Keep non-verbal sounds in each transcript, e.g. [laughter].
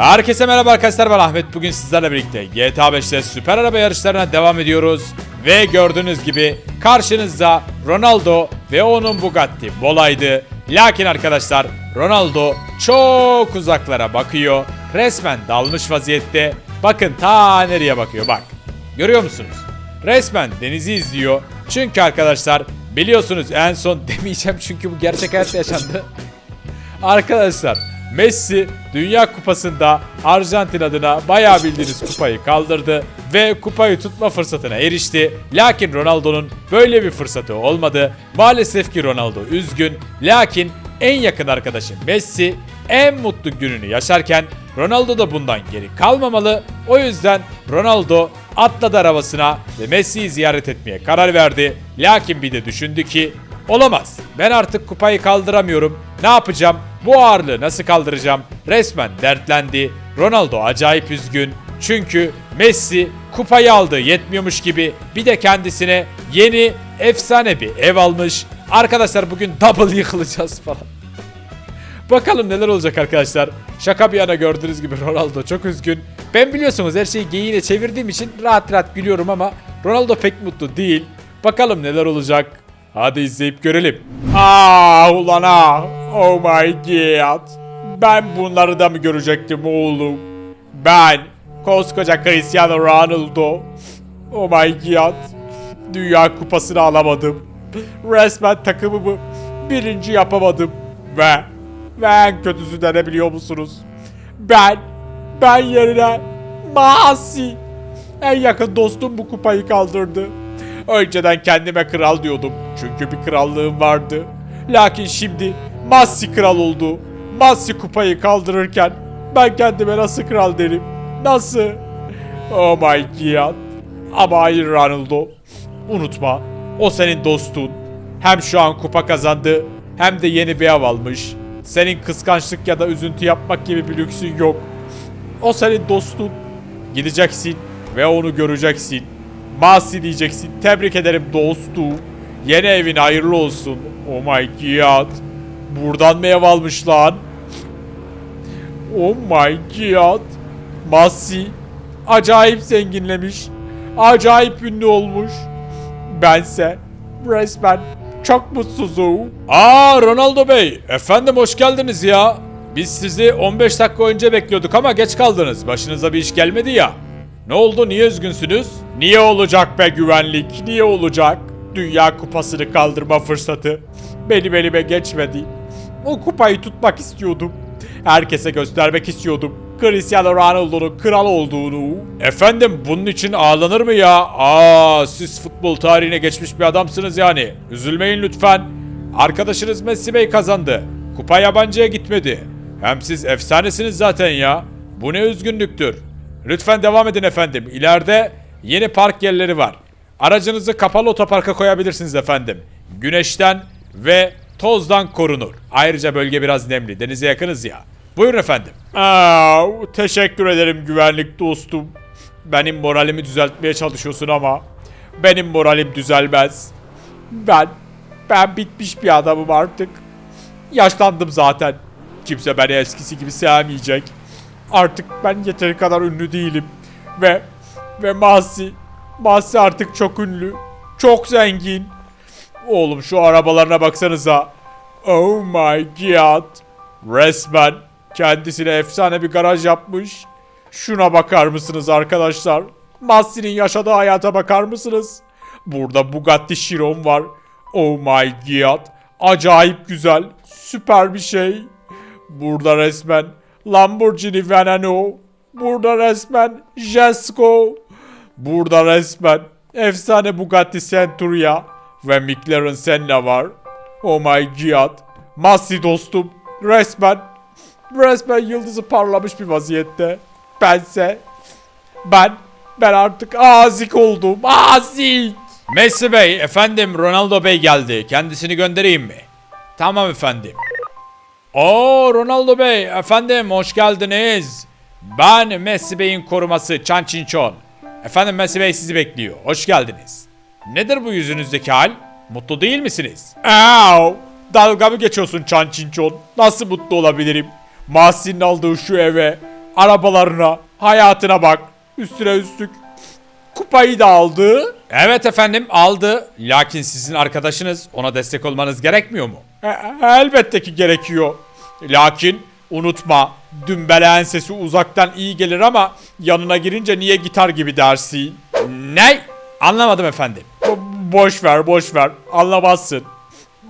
Herkese merhaba arkadaşlar ben Ahmet. Bugün sizlerle birlikte GTA 5'te süper araba yarışlarına devam ediyoruz. Ve gördüğünüz gibi karşınızda Ronaldo ve onun Bugatti Bola'ydı. Lakin arkadaşlar Ronaldo çok uzaklara bakıyor. Resmen dalmış vaziyette. Bakın ta nereye bakıyor bak. Görüyor musunuz? Resmen denizi izliyor. Çünkü arkadaşlar biliyorsunuz en son [laughs] demeyeceğim çünkü bu gerçek hayatta yaşandı. [laughs] Arkadaşlar Messi Dünya Kupası'nda Arjantin adına bayağı bildiğiniz kupayı kaldırdı ve kupayı tutma fırsatına erişti. Lakin Ronaldo'nun böyle bir fırsatı olmadı. Maalesef ki Ronaldo üzgün. Lakin en yakın arkadaşı Messi en mutlu gününü yaşarken Ronaldo da bundan geri kalmamalı. O yüzden Ronaldo atladı arabasına ve Messi'yi ziyaret etmeye karar verdi. Lakin bir de düşündü ki Olamaz. Ben artık kupayı kaldıramıyorum. Ne yapacağım? Bu ağırlığı nasıl kaldıracağım? Resmen dertlendi. Ronaldo acayip üzgün. Çünkü Messi kupayı aldı yetmiyormuş gibi bir de kendisine yeni efsane bir ev almış. Arkadaşlar bugün double yıkılacağız falan. [laughs] Bakalım neler olacak arkadaşlar. Şaka bir yana gördüğünüz gibi Ronaldo çok üzgün. Ben biliyorsunuz her şeyi geyiğine çevirdiğim için rahat rahat gülüyorum ama Ronaldo pek mutlu değil. Bakalım neler olacak. Hadi izleyip görelim. Ah ulan ah. Oh my god. Ben bunları da mı görecektim oğlum? Ben koskoca Cristiano Ronaldo. Oh my god. Dünya kupasını alamadım. Resmen takımımı birinci yapamadım. Ve ve en kötüsü de ne biliyor musunuz? Ben, ben yerine Masi. En yakın dostum bu kupayı kaldırdı. Önceden kendime kral diyordum. Çünkü bir krallığım vardı. Lakin şimdi Masi kral oldu. Masi kupayı kaldırırken ben kendime nasıl kral derim? Nasıl? Oh my god. Ama hayır Ronaldo. Unutma. O senin dostun. Hem şu an kupa kazandı hem de yeni bir ev almış. Senin kıskançlık ya da üzüntü yapmak gibi bir lüksün yok. O senin dostun. Gideceksin ve onu göreceksin. Masi diyeceksin. Tebrik ederim dostum. Yeni evin hayırlı olsun. Oh my god. Buradan mı ev almış lan? Oh my god. Masi. Acayip zenginlemiş. Acayip ünlü olmuş. Bense resmen çok mutsuzum. Aa Ronaldo Bey. Efendim hoş geldiniz ya. Biz sizi 15 dakika önce bekliyorduk ama geç kaldınız. Başınıza bir iş gelmedi ya. Ne oldu? Niye üzgünsünüz? Niye olacak be güvenlik? Niye olacak? Dünya kupasını kaldırma fırsatı. Benim elime geçmedi. O kupayı tutmak istiyordum. Herkese göstermek istiyordum. Cristiano Ronaldo'nun kral olduğunu. Efendim bunun için ağlanır mı ya? Aa siz futbol tarihine geçmiş bir adamsınız yani. Üzülmeyin lütfen. Arkadaşınız Messi Bey kazandı. Kupa yabancıya gitmedi. Hem siz efsanesiniz zaten ya. Bu ne üzgünlüktür. Lütfen devam edin efendim. İleride yeni park yerleri var. Aracınızı kapalı otoparka koyabilirsiniz efendim. Güneşten ve tozdan korunur. Ayrıca bölge biraz nemli. Denize yakınız ya. Buyurun efendim. Aa, teşekkür ederim güvenlik dostum. Benim moralimi düzeltmeye çalışıyorsun ama benim moralim düzelmez. Ben ben bitmiş bir adamım artık. Yaşlandım zaten. Kimse beni eskisi gibi sevmeyecek. Artık ben yeteri kadar ünlü değilim. Ve ve Masi Masi artık çok ünlü. Çok zengin. Oğlum şu arabalarına baksanıza. Oh my god. Resmen kendisine efsane bir garaj yapmış. Şuna bakar mısınız arkadaşlar? Massi'nin yaşadığı hayata bakar mısınız? Burada Bugatti Chiron var. Oh my god. Acayip güzel. Süper bir şey. Burada resmen Lamborghini Veneno. Burada resmen Jesko. Burada resmen efsane Bugatti Centuria ve McLaren Senna var. Oh my god. Masi dostum. Resmen resmen yıldızı parlamış bir vaziyette. Bense ben ben artık azik oldum. Azik. Messi Bey, efendim Ronaldo Bey geldi. Kendisini göndereyim mi? Tamam efendim. Oo Ronaldo Bey, efendim hoş geldiniz. Ben Messi Bey'in koruması Chan Çinçon. Efendim Messi Bey sizi bekliyor. Hoş geldiniz. Nedir bu yüzünüzdeki hal? Mutlu değil misiniz? Aa, dalga mı geçiyorsun Chan Çinçon? Nasıl mutlu olabilirim? Mahsin'in aldığı şu eve, arabalarına, hayatına bak. Üstüne üstlük kupayı da aldı. Evet efendim aldı. Lakin sizin arkadaşınız ona destek olmanız gerekmiyor mu? E, elbette ki gerekiyor. Lakin unutma dümbele ensesi uzaktan iyi gelir ama yanına girince niye gitar gibi dersin? Ne? Anlamadım efendim. Bo- boş ver boş ver anlamazsın.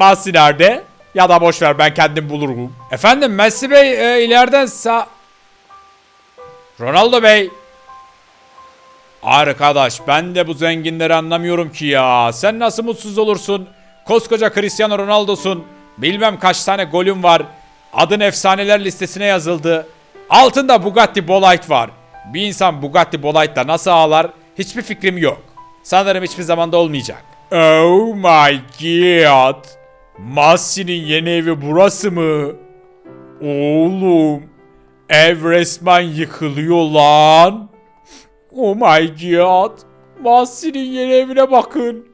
Messi nerede? Ya da boş ver ben kendim bulurum. Efendim Messi Bey e, ileriden sağ... Ronaldo Bey. Arkadaş ben de bu zenginleri anlamıyorum ki ya. Sen nasıl mutsuz olursun? Koskoca Cristiano Ronaldo'sun. Bilmem kaç tane golün var. Adın efsaneler listesine yazıldı. Altında Bugatti Bolide var. Bir insan Bugatti Bolide'da nasıl ağlar? Hiçbir fikrim yok. Sanırım hiçbir zamanda olmayacak. Oh my god. Massi'nin yeni evi burası mı? Oğlum. Ev resmen yıkılıyor lan. Oh my god. Massi'nin yeni evine bakın.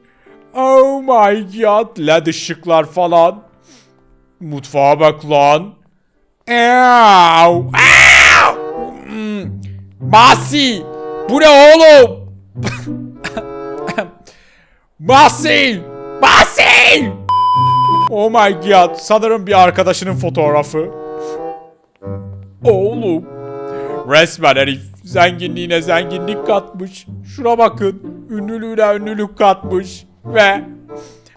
Oh my god. LED ışıklar falan. Mutfağa bak lan. Ew. Ew. Hmm. Bu ne oğlum? [laughs] Masi. Masi. Oh my god. Sanırım bir arkadaşının fotoğrafı. Oğlum. Resmen herif zenginliğine zenginlik katmış. Şuna bakın. Ünlülüğüne ünlülük katmış. Ve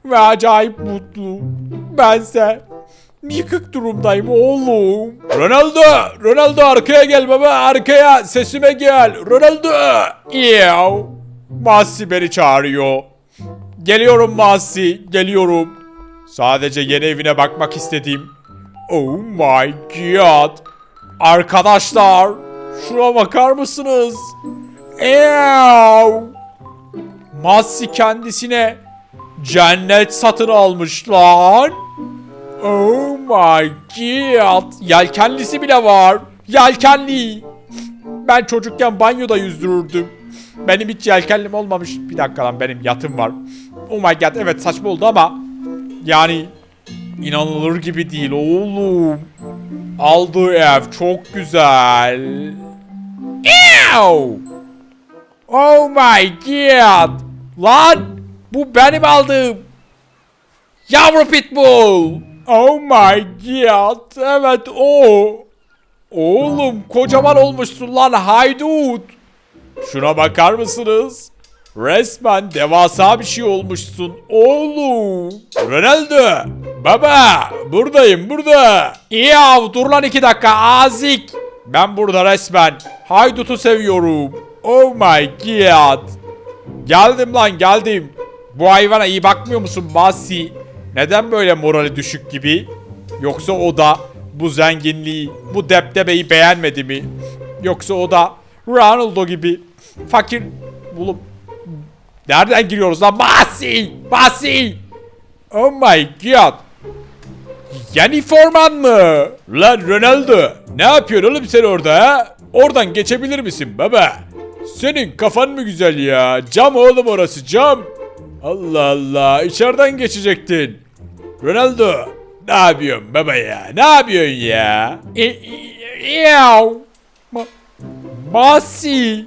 ve acayip mutlu. Bense yıkık durumdayım oğlum. Ronaldo! Ronaldo arkaya gel baba arkaya sesime gel. Ronaldo! Ew. Masi beni çağırıyor. Geliyorum Masi geliyorum. Sadece yeni evine bakmak istedim. Oh my god. Arkadaşlar şuna bakar mısınız? Ew. Masi kendisine cennet satın almış lan. Oh my god. Yelkenlisi bile var. Yelkenli. Ben çocukken banyoda yüzdürürdüm. Benim hiç yelkenlim olmamış. Bir dakika lan benim yatım var. Oh my god evet saçma oldu ama yani inanılır gibi değil oğlum. Aldığı ev çok güzel. Ew! Oh my god! Lan! Bu benim aldığım. Yavru pitbull! Oh my god! Evet o. Oğlum kocaman olmuşsun lan haydut. Şuna bakar mısınız? Resmen devasa bir şey olmuşsun oğlum. Ronaldo. Baba buradayım burada. Ya dur lan iki dakika azik. Ben burada resmen haydutu seviyorum. Oh my god. Geldim lan geldim. Bu hayvana iyi bakmıyor musun Basi? Neden böyle morali düşük gibi? Yoksa o da bu zenginliği, bu deptebeyi beğenmedi mi? Yoksa o da Ronaldo gibi fakir bulup Nereden giriyoruz lan? Basi! Basi! Oh my god! Yeni forman mı? Lan Ronaldo! Ne yapıyorsun oğlum sen orada ha? Oradan geçebilir misin baba? Senin kafan mı güzel ya? Cam oğlum orası cam. Allah Allah içeriden geçecektin. Ronaldo ne yapıyorsun baba ya? Ne yapıyorsun ya? E, e, yav. Ma- Basi!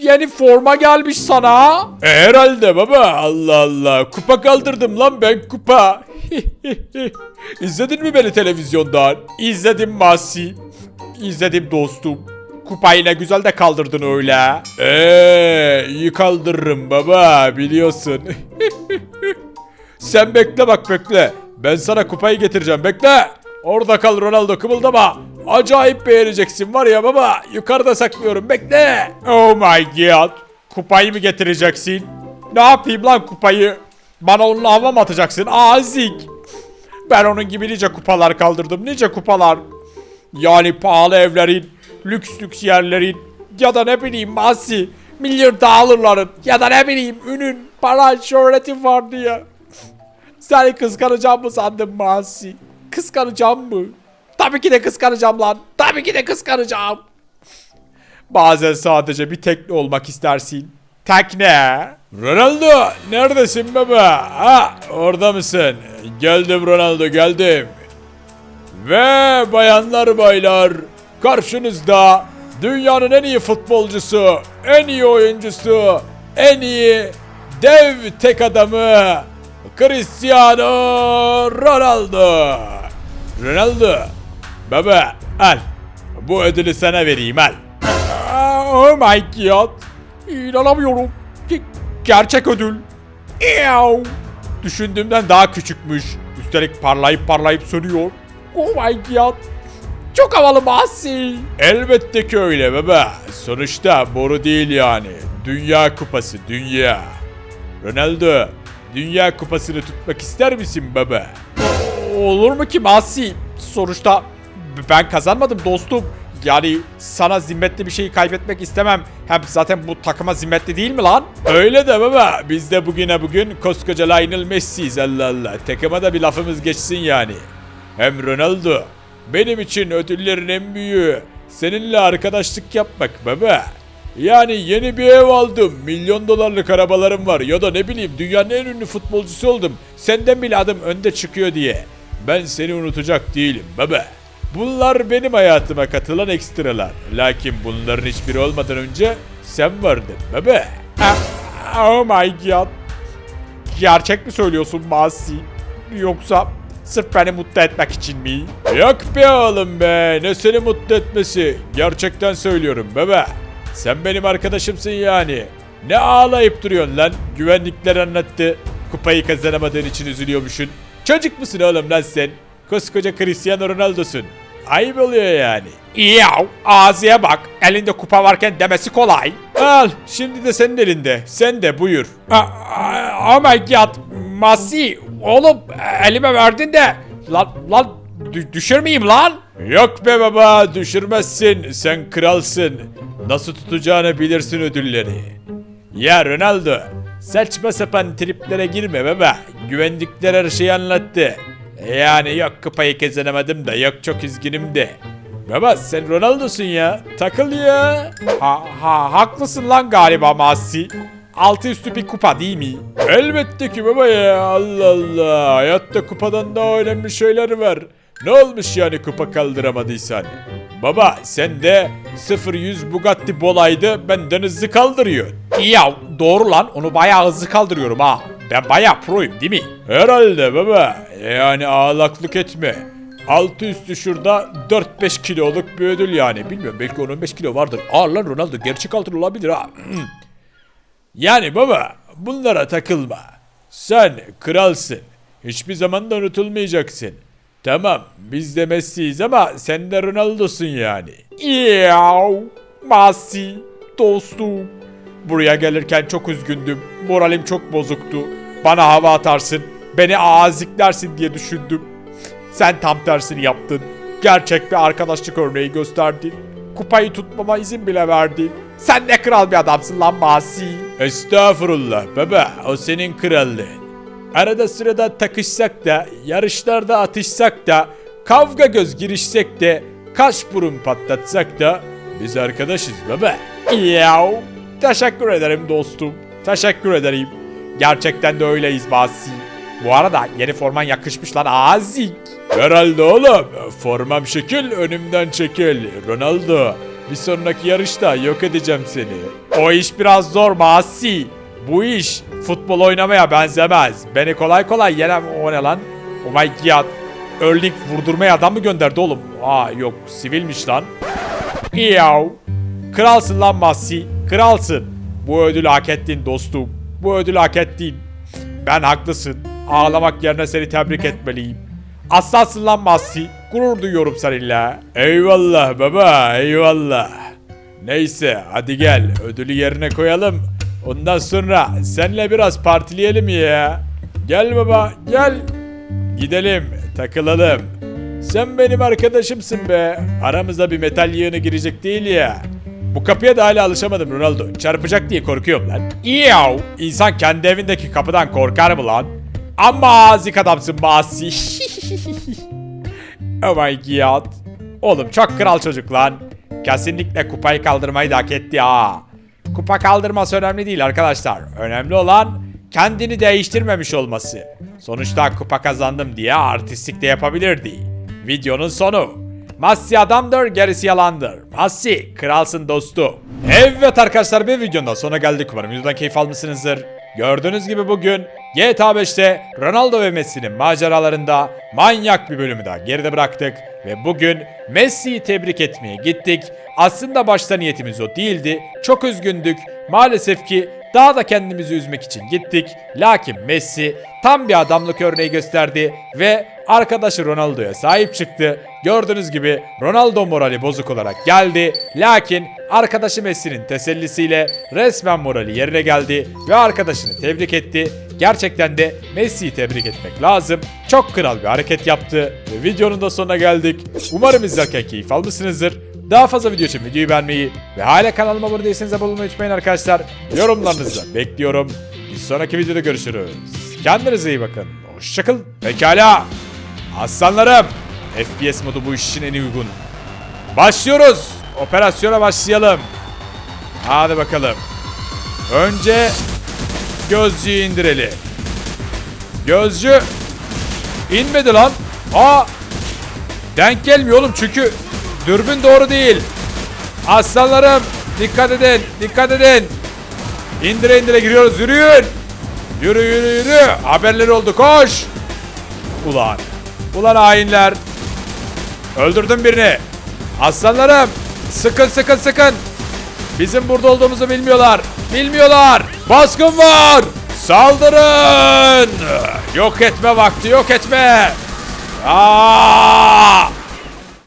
Yeni forma gelmiş sana. E, herhalde baba. Allah Allah. Kupa kaldırdım lan ben kupa. [laughs] İzledin mi beni televizyondan? İzledim Masi. İzledim dostum. Kupayı ne güzel de kaldırdın öyle. Eee iyi kaldırırım baba biliyorsun. [laughs] Sen bekle bak bekle. Ben sana kupayı getireceğim bekle. Orada kal Ronaldo kımıldama. Acayip beğeneceksin var ya baba. Yukarıda saklıyorum bekle. Oh my god. Kupayı mı getireceksin? Ne yapayım lan kupayı? Bana onunla hava mı atacaksın? Azik. Ben onun gibi nice kupalar kaldırdım. Nice kupalar. Yani pahalı evlerin, lüks lüks yerlerin ya da ne bileyim masi, milyon dağılırların ya da ne bileyim ünün, para, şöhreti var diye. Seni kıskanacağım mı sandın Masi? Kıskanacağım mı? Tabii ki de kıskanacağım lan. Tabii ki de kıskanacağım. Bazen sadece bir tekne olmak istersin. Tekne. Ronaldo neredesin baba? Ha orada mısın? Geldim Ronaldo geldim. Ve bayanlar baylar karşınızda Dünyanın en iyi futbolcusu, en iyi oyuncusu, en iyi dev tek adamı Cristiano Ronaldo. Ronaldo. Baba al. Bu ödülü sana vereyim al. Oh my god. İnanamıyorum. Ge- gerçek ödül. Ew. Düşündüğümden daha küçükmüş. Üstelik parlayıp parlayıp sönüyor. Oh my god. Çok havalı Mahsi. Elbette ki öyle baba. Sonuçta boru değil yani. Dünya kupası dünya. Ronaldo, dünya kupasını tutmak ister misin baba? Olur mu ki Mahsi? Sonuçta ben kazanmadım dostum. Yani sana zimmetli bir şeyi kaybetmek istemem. Hem zaten bu takıma zimmetli değil mi lan? Öyle de baba. Biz de bugüne bugün koskoca Lionel Messi'yiz Allah Allah. Takıma da bir lafımız geçsin yani. Hem Ronaldo benim için ödüllerin en büyüğü seninle arkadaşlık yapmak baba. Yani yeni bir ev aldım, milyon dolarlık arabalarım var ya da ne bileyim dünyanın en ünlü futbolcusu oldum. Senden bile adım önde çıkıyor diye. Ben seni unutacak değilim baba. Bunlar benim hayatıma katılan ekstralar. Lakin bunların hiçbiri olmadan önce sen vardın baba. Oh my god. Gerçek mi söylüyorsun Masi? Yoksa sırf beni mutlu etmek için mi? Yok be oğlum be. Ne seni mutlu etmesi. Gerçekten söylüyorum bebe. Sen benim arkadaşımsın yani. Ne ağlayıp duruyorsun lan? Güvenlikler anlattı. Kupayı kazanamadığın için üzülüyormuşsun. Çocuk musun oğlum lan sen? Koskoca Cristiano Ronaldo'sun. Ayıp oluyor yani. Yav ağzıya bak. Elinde kupa varken demesi kolay. Al şimdi de senin elinde. Sen de buyur. Oh my god. Masi. Oğlum elime verdin de. Lan lan dü- düşürmeyeyim lan. Yok be baba düşürmezsin. Sen kralsın. Nasıl tutacağını bilirsin ödülleri. Ya Ronaldo, saçma sapan triplere girme baba. Güvenlikler her şeyi anlattı. Yani yok kupayı kazanamadım da yok çok üzgünüm de. Baba sen Ronaldo'sun ya. Takıl ya. Ha, ha haklısın lan galiba Masi. Altı üstü bir kupa değil mi? Elbette ki baba ya. Allah Allah. Hayatta kupadan daha önemli şeyler var. Ne olmuş yani kupa kaldıramadıysan? Baba sen de 0-100 Bugatti Bolay'dı benden hızlı kaldırıyor. Ya doğru lan onu bayağı hızlı kaldırıyorum ha. Ben bayağı proyum değil mi? Herhalde baba. Yani ağlaklık etme. Altı üstü şurada 4-5 kiloluk bir ödül yani. Bilmiyorum belki 15 kilo vardır. Ağır lan Ronaldo gerçek altın olabilir ha. [clears throat] Yani baba bunlara takılma. Sen kralsın. Hiçbir zaman da unutulmayacaksın. Tamam biz de Messi'yiz ama sen de Ronaldo'sun yani. Yav, Messi, dostum. Buraya gelirken çok üzgündüm. Moralim çok bozuktu. Bana hava atarsın, beni aziklersin diye düşündüm. Sen tam tersini yaptın. Gerçek bir arkadaşlık örneği gösterdin. Kupayı tutmama izin bile verdin. Sen ne kral bir adamsın lan Masi. Estağfurullah baba o senin krallığın. Arada sırada takışsak da, yarışlarda atışsak da, kavga göz girişsek de, kaş burun patlatsak da biz arkadaşız baba. Yav. Teşekkür ederim dostum. Teşekkür ederim. Gerçekten de öyleyiz Basi. Bu arada yeni forman yakışmış lan azik. Herhalde oğlum. Formam şekil önümden çekil. Ronaldo. Bir sonraki yarışta yok edeceğim seni. O iş biraz zor Masi. Bu iş futbol oynamaya benzemez. Beni kolay kolay yenem. O ne lan? Oh my god. Erling vurdurmaya adam mı gönderdi oğlum? Aa yok sivilmiş lan. Yav. Kralsın lan Massi. Kralsın. Bu ödülü hak ettin dostum. Bu ödülü hak ettin. Ben haklısın. Ağlamak yerine seni tebrik etmeliyim. Aslansın lan Massi. Gurur duyuyorum seninle. Eyvallah baba eyvallah. Neyse hadi gel ödülü yerine koyalım. Ondan sonra senle biraz partileyelim ya. Gel baba gel. Gidelim takılalım. Sen benim arkadaşımsın be. Aramıza bir metal yığını girecek değil ya. Bu kapıya da hala alışamadım Ronaldo. Çarpacak diye korkuyorum lan. Yav. İnsan kendi evindeki kapıdan korkar mı lan? Ama azik adamsın Masi. [laughs] oh my god. Oğlum çok kral çocuk lan. Kesinlikle kupayı kaldırmayı da hak etti ha. Kupa kaldırması önemli değil arkadaşlar. Önemli olan kendini değiştirmemiş olması. Sonuçta kupa kazandım diye artistlik de yapabilirdi. Videonun sonu. Messi adamdır, gerisi yalandır. Messi, kralsın dostu. Evet arkadaşlar bir videonun sonuna geldik. Umarım videodan keyif almışsınızdır. Gördüğünüz gibi bugün GTA 5'te Ronaldo ve Messi'nin maceralarında manyak bir bölümü daha geride bıraktık. Ve bugün Messi'yi tebrik etmeye gittik. Aslında başta niyetimiz o değildi. Çok üzgündük. Maalesef ki daha da kendimizi üzmek için gittik. Lakin Messi tam bir adamlık örneği gösterdi ve arkadaşı Ronaldo'ya sahip çıktı. Gördüğünüz gibi Ronaldo morali bozuk olarak geldi. Lakin arkadaşı Messi'nin tesellisiyle resmen morali yerine geldi ve arkadaşını tebrik etti. Gerçekten de Messi'yi tebrik etmek lazım. Çok kral bir hareket yaptı ve videonun da sonuna geldik. Umarım izlerken keyif almışsınızdır. Daha fazla video için videoyu beğenmeyi ve hala kanalıma abone değilseniz abone olmayı unutmayın arkadaşlar. Yorumlarınızı bekliyorum. Bir sonraki videoda görüşürüz. Kendinize iyi bakın. Hoşçakalın. Pekala. Aslanlarım. FPS modu bu iş için en uygun. Başlıyoruz. Operasyona başlayalım. Hadi bakalım. Önce gözcüyü indirelim. Gözcü inmedi lan. Aa Denk gelmiyor oğlum çünkü dürbün doğru değil. Aslanlarım dikkat edin dikkat edin. İndire indire giriyoruz yürüyün. Yürü yürü yürü. Haberleri oldu koş. Ulan. Ulan hainler. Öldürdüm birini. Aslanlarım sıkın sıkın sıkın. Bizim burada olduğumuzu bilmiyorlar. Bilmiyorlar. Baskın var. Saldırın. Yok etme vakti yok etme. Aa!